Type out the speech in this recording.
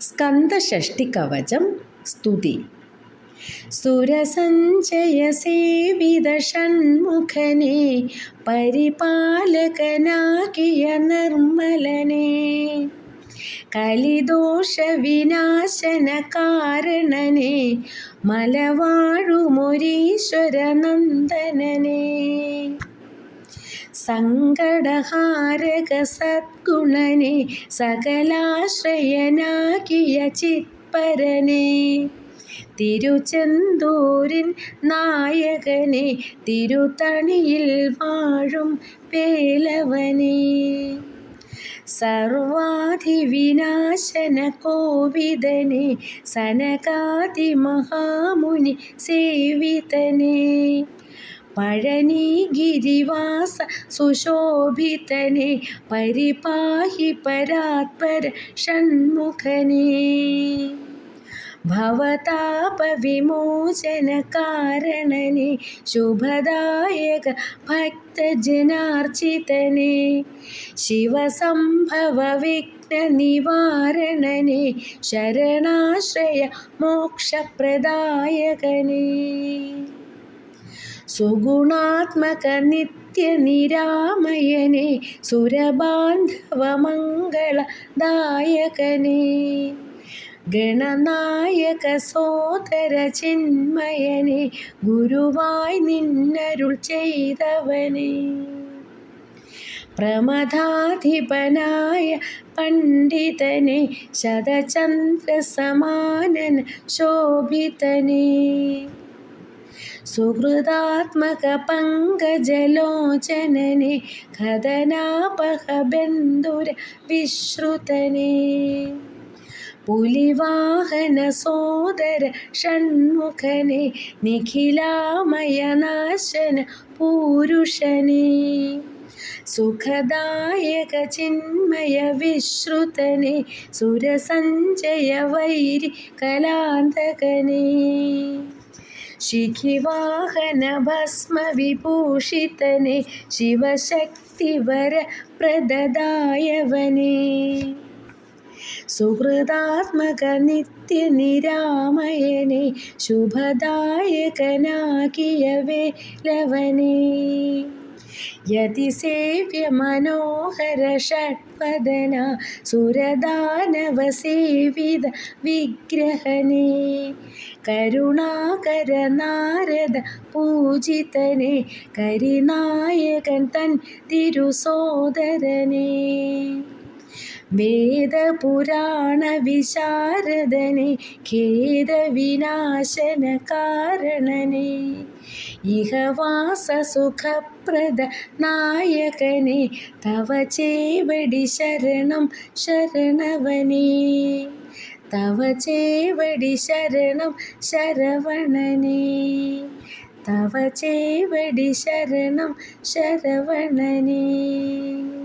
സ്കന്ദഷഷ്ടികവചം സ്തുതി. സുരസഞ്ചയ സേവിത ഷൺമുഖനെ പരിപാലകനാകിയ നിർമ്മലനെ. കലിദോഷ വിനാശന കാരണനെ മലവാഴുമൊരീശ്വര നന്ദനനെ സങ്കടഹാരക സദ്ഗുണനെ സകലാശ്രയനാകിയ ചിത്പരനെ. തിരുചെന്തൂരിൻ നായകനെ തിരുത്തണിയിൽ വാഴും പേലവനെ സർവാധിവിനാശന കോവിതനെ സനകാതി മഹാമുനി സേവിതനെ. പഴനി ഗിരിവാസ സുശോഭിതനെ പരിപാഹി പരാത്പര ഷൺമുഖനെ. ഭവതാപവിമോചനകാരണനെ ശുഭദായക ഭക്തജനാർച്ചിതനെ. ശിവസംഭവ വിഘ്നനിവാരണനെ ശരണാശ്രയ മോക്ഷപ്രദായകനെ. സുഗുണാത്മക നിത്യനിരാമയനെ സുരബാന്ധവമംഗളദായകനെ. ഗണനായക സോദര ചിന്മയനെ ഗുരുവായി നിന്നരുൾ ചെയ്തവനെ. പ്രമദാധിപനായ പണ്ഡിതനെ ശതചന്ദ്ര സമാനൻ ശോഭിതനെ. സുഹൃദാത്മക പങ്കജലോചനനെ കഥനാപഹബന്ധുര വിശ്രുതനെ. പുലിവാഹന സോദര ഷൺമുഖനെ നിഖിലാമയനാശന പൂരുഷനെ. സുഖദായക ചിന്മയ വിശ്രുതനെ സുരസഞ്ജയ വൈരി കലാന്തകനെ. ശിഖിവാഹന ഭസ്മ വിഭൂഷിതനെ ശിവശക്തിവര പ്രദദായവനെ സുഹൃദാത്മക ശുഭദായകനാകിയവേ ശുഭദായകനാകിയ വേലവനെ യതിസേവ്യ മനോഹര ഷഡ്പദന സുരദാനവസേവിത വിഗ്രഹനെ. കരുണാകര നാരദ പൂജിതനെ കരിനായകൻ തൻ തിരുസോദരനെ. വേദപുരാണ വിശാരദനെ ഖേദവിനാശന കാരണനെ ഇഹവാസസുഖപ്രദ നായകനെ തവ ചേവടി ശരണം ശരണവനെ. തവ ചേവടി ശരണം ശരവണനെ. തവ ചേവടി ശരണം ശരവണനേ.